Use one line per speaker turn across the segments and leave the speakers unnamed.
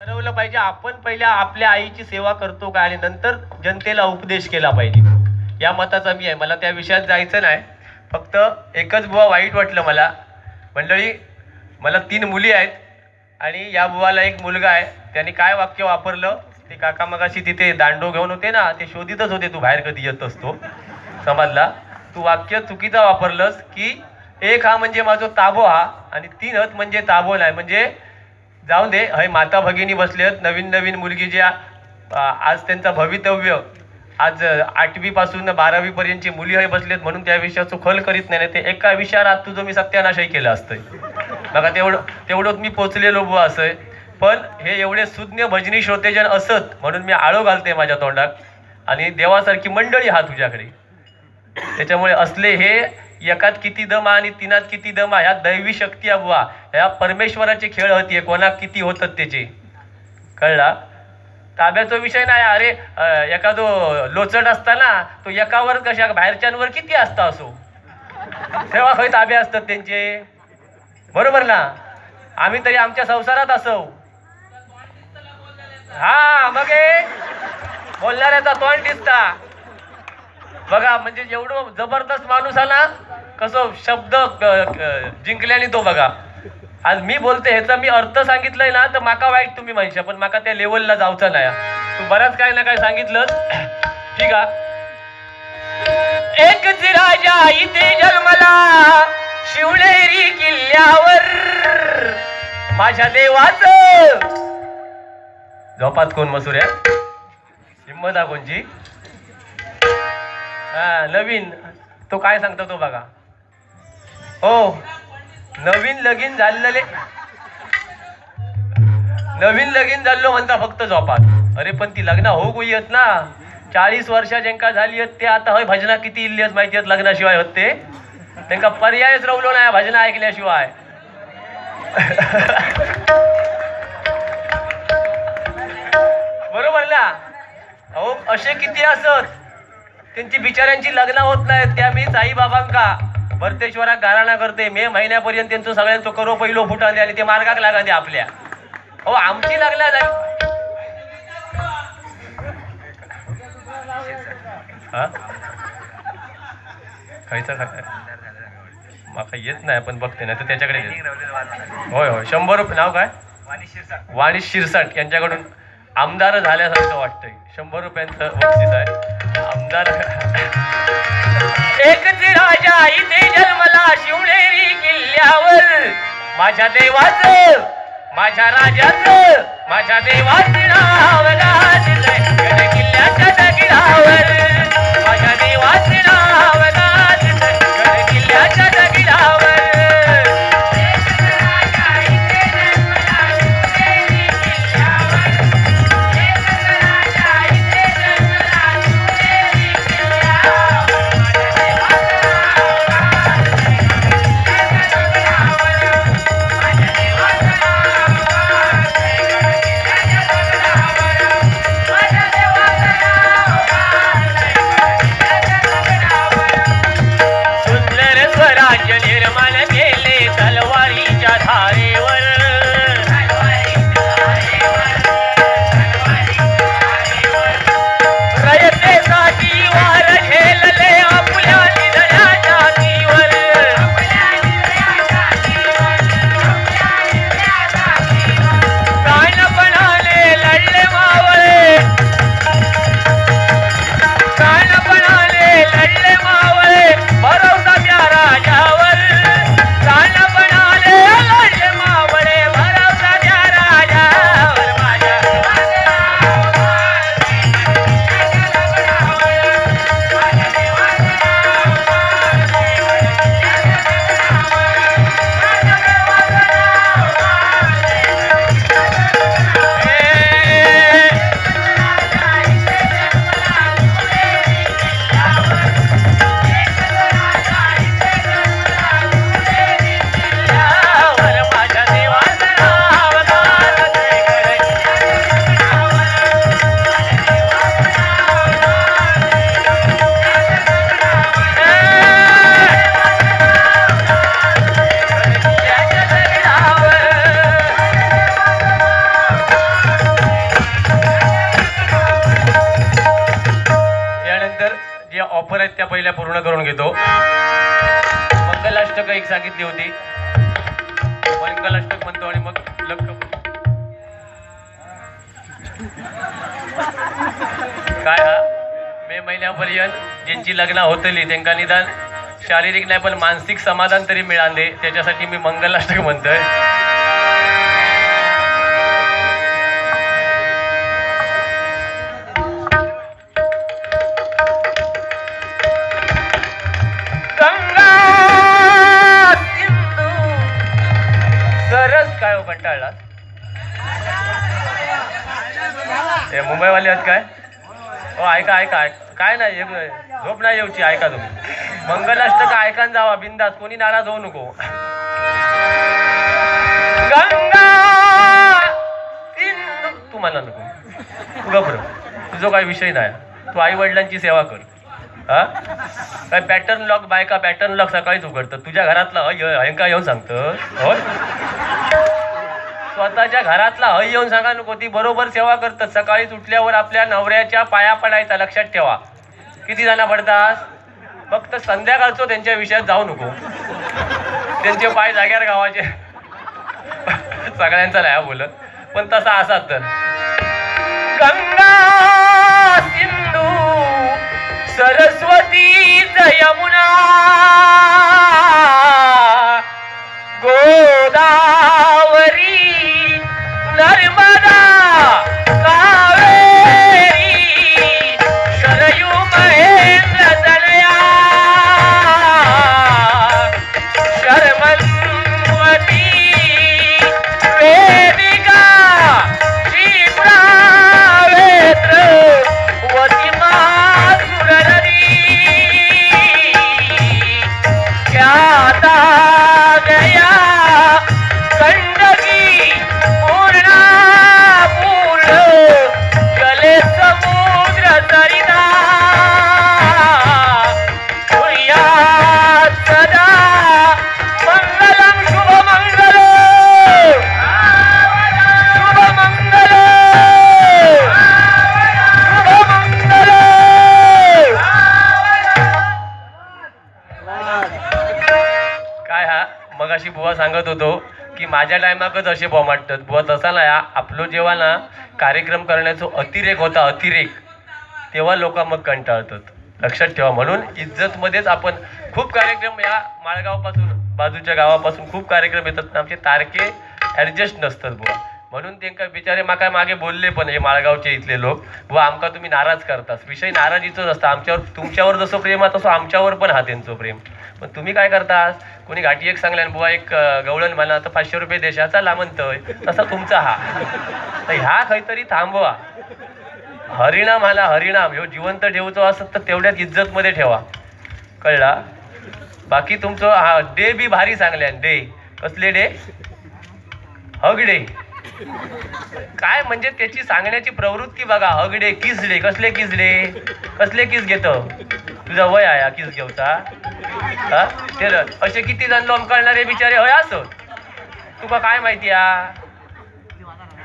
ठरवलं पाहिजे आपण पहिल्या आपल्या आईची सेवा करतो का? आणि नंतर जनतेला उपदेश केला पाहिजे. या मताचा मी आहे. मला त्या विषयात जायचं नाही. फक्त एकच बुवा वाईट वाटलं मला. मंडळी मला तीन मुली आहेत आणि या बुवाला एक मुलगा आहे. त्याने काय वाक्य वापरलं? ते काका मगाशी तिथे दांडो घेऊन होते ना ते शोधितच होते. तू बाहेर कधी येत असतो? समजला? तू वाक्य चुकीचा वापरलंस की एक हा म्हणजे माझा ताबो हा आणि तीन हत म्हणजे ताबो नाही. म्हणजे जाऊ दे. हय माता भगिनी बसलेत नवीन नवीन मुलगी ज्या आज त्यांचं भवितव्य आज आठवीपासून बारावीपर्यंतची मुली हय बसलेत म्हणून त्या विषयाचं खोल करीत नाही. ते एका विषयावर आज तुझं मी सत्यानाशही केलं असतंय. बघा तेवढं तेवढंच मी पोचलेलो बुवा असंय. पण हे एवढे सुज्ञ भजनी श्रोतेजन असत म्हणून मी आळो घालते माझ्या तोंडात. आणि देवासारखी मंडळी हा तुझ्याकडे. त्याच्यामुळे असले हे एकात किती दम आणि तिनात किती दम ह्या दैवी शक्ती आहे ह्या परमेश्वराचे खेळ होतीये कोणाक किती होतात त्याचे? कळला? ताब्याचा विषय नाही. अरे अं, एखादो लोचट असताना तो एकावर कशा बाहेरच्यांवर किती असता असो? तेव्हा खंय ताबे असतात त्यांचे. बरोबर ना? आम्ही तरी आमच्या संसारात असो. हा मग हे बोलणाऱ्याचा तोंड दिसता. बघा म्हणजे एवढं जबरदस्त माणूस आला कसं शब्द जिंकल्याने तो बघा. आज मी बोलते ह्याचा मी अर्थ सांगितलंय ना तर माका वाईट तुम्ही म्हणशा पण माका त्या लेवलला जाऊचं नाही तू बराच काय ना काय सांगितलं ठीक आहे एक राजा इथे जन्मला शिवनेरी किल्ल्यावर. माझ्या देवाच. झोपात कोण मसूर हिंमत हिम्मत कोणची हा नवीन. तो काय सांगतो तो बघा. हो. नवीन लगीन झालेले. नवीन लगीन झालो म्हणता फक्त झोपात. अरे पण ती लग्न हो येत ना. चाळीस वर्षा ज्यांका झाली आहेत ते आता हय भजना किती इल्ली आहेत माहिती आहेत लग्नाशिवाय होत ते? त्यांका पर्यायच रवलो नाही भजना ऐकल्याशिवाय. बरोबर ना? अहो असे किती असत? त्यांची बिचाऱ्यांची लग्न होत नाहीत त्या मी साईबाबांका भरतेश्वरात गाराणा करते. मे महिन्यापर्यंत त्यांचं सगळ्यांचं करो पहिलो फुटा दे आणि ते मार्गाक लागा दे आपल्या. हो आमची हा? खायचं माका येत नाही पण बघते ना तर त्याच्याकडे. होय होय. शंभर रुपये नाव काय? वाणी शिरसाट. यांच्याकडून आमदार झाल्यासारखं वाटतंय. शंभर रुपयांचं बक्षीस आहे. आमदार एकच राजा इथे जन्मला शिवनेरी किल्ल्यावर. माझ्या देवाचं माझ्या राजाचं माझ्या देवाचं नाव किल्ल्याच्या दगडावर. चढ़ाए पूर्ण करून घेतो. मंगलाष्टक एक सांगितली होती. मंगलाष्टक म्हणतो आणि मग लग्न काय हा? मे महिन्यापर्यंत ज्यांची लग्न होतली त्यांना निदान शारीरिक नाही पण मानसिक समाधान तरी मिळाले. त्याच्यासाठी मी मंगलाष्टक म्हणतोय. मुंबईवाले आहेत काय? हो ऐका ऐका ऐक. काय नाही झोप नाही येऊची ऐका तुम्ही. मंगलाष्टक ऐकान जावा बिंदास. कोणी नाराज होऊ नको. तू म्हणा नको. तू तुझा काही विषय नाही. तू आई वडिलांची सेवा कर. हा? काय पॅटर्न लॉक बायका पॅटर्न लॉक सकाळीच उघडतं तुझ्या घरातला अयंका येऊन सांगतं. हो स्वतःच्या घरातला हय येऊन सांगा नको ती बरोबर सेवा करतात. सकाळीच उठल्यावर आपल्या नवऱ्याच्या पाया पडायचा लक्षात ठेवा. किती जण पडतात? फक्त संध्याकाळचो त्यांच्या विषयात जाऊ नको. त्यांचे पाय जाग्यावर गावाचे. सगळ्यांचा नाही बोलत. पण तसा असा तर. गंगा सिंधू सरस्वती यमुना गोदावरी नर्मदा की माझ्या टायमाकच असे बॉम्ब वाटतात बुवा तसा नाही आपलो जेव्हा ना कार्यक्रम करण्याचा अतिरेक होता अतिरेक तेव्हा लोक मग कंटाळतात. लक्षात ठेवा म्हणून इज्जतमध्येच आपण खूप कार्यक्रम या माळगावपासून बाजूच्या गावापासून खूप कार्यक्रम येतात आमचे तारखे ॲडजस्ट नसतात बुवा. म्हणून त्यांना बिचारे माका मागे बोलले पण हे माळगावचे इथले लोक बुवा आमका तुम्ही नाराज करतास. विषय नाराजीचोच असतं. आमच्यावर तुमच्यावर जसं प्रेम आहे तसं आमच्यावर पण हा त्यांचं प्रेम. पण तुम्ही काय करता कोणी घाटी एक सांगल्यान बुवा एक गवळण म्हणा तर पाचशे रुपये देशाचा लामंतय तसा तुमचा हा. तर ह्या काहीतरी थांबवा. हरिणाम आला हरिणाम. ह्यो जिवंत ठेवतो असत तर तेवढ्याच इज्जतमध्ये ठेवा. कळला? बाकी तुमचं हा डे बी भारी सांगल्यान. डे. कसले डे? हगडे काय म्हणजे त्याची सांगण्याची प्रवृत्ती बघा. Hug day kiss day? कसले किसडे कसले किस घेत? तुझा वय आहे हा किस घेवचा हा? ते असे किती जण लोंबकळणारे बिचारे हय असो. तुका काय माहिती आ?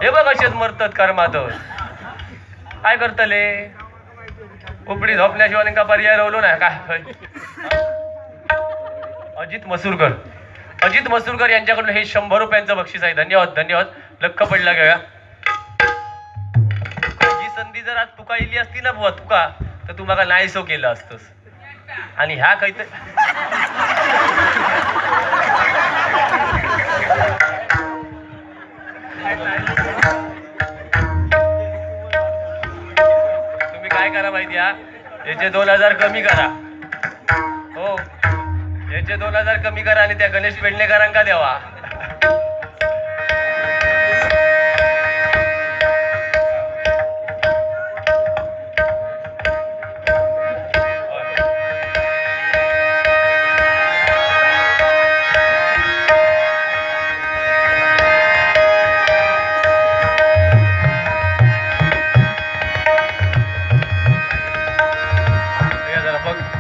हे बघ असेच मरतात कर्मात काय करतले? उपडी झोपल्याशिवाय त्यांना पर्याय रवलो नाही काय? अजित मसूरकर. अजित मसूरकर यांच्याकडून हे शंभर रुपयांचं बक्षीस आहे. धन्यवाद धन्यवाद. लक्क पडला घेऊया ही संधी जर आज तुका इली असती ना बुवा तुका. तर तू मला नाहीसो केलं असतोस. आणि ह्या काहीतरी तुम्ही काय करा माहिती हा? याचे दोन हजार कमी करा. हो. याचे दोन हजार कमी करा आणि त्या गणेश पेडणेकरांका द्यावा